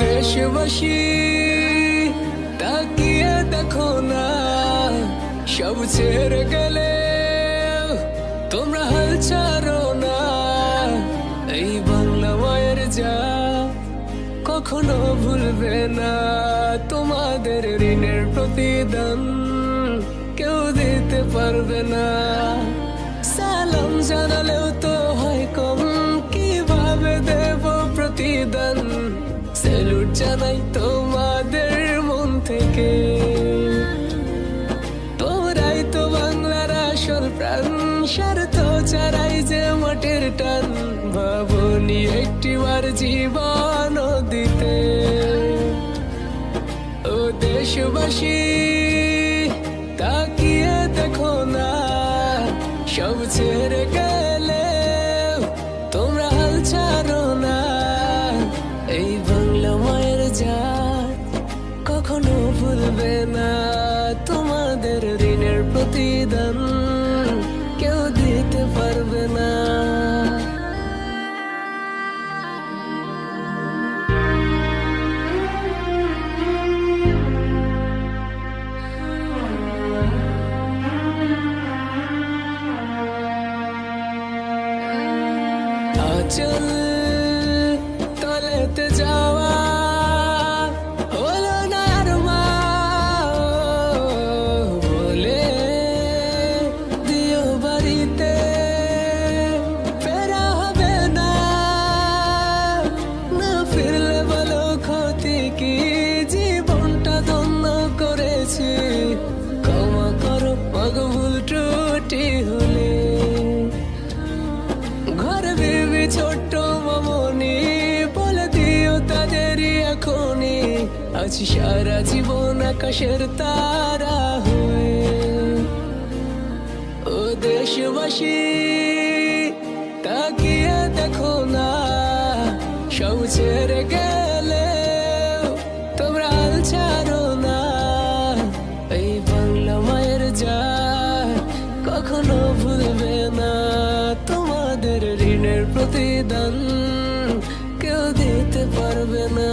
দেশবাসী তাকিয়ে দেখো না, সব ছেড়ে গেলে তোমরা হাল না। এই বাংলা মায়ের যা কখনো ভুলবে না, তোমাদের ঋণের প্রতিদান কেউ দিতে পারবে না। সালাম জানালেও প্রাণ স্বার্থ চারাই যে মাটির টান। ভাবনি একটিবার জীবন দিতে। ও দেশবাসী, তাকিয়ে দেখো না। সব ছেড়ে গেলে তোমরা হাল ছাড়ো না। এই বাংলা মায়ের জাত কখনো ভুলবে না। তোমাদের ঋণের প্রতিদান আচল তলেতে যাওয়া আছি সারা জীবন আকাশের তারা হয়ে ও দেশবাসী, তাকিয়ে দেখো না, সব ছেড়ে গেলে তোমরা ছাড়ো না। এই বাংলা মায়ের যা কখনো ভুলবে না, তোমাদের ঋণের প্রতিদান কেউ দিতে পারবে না।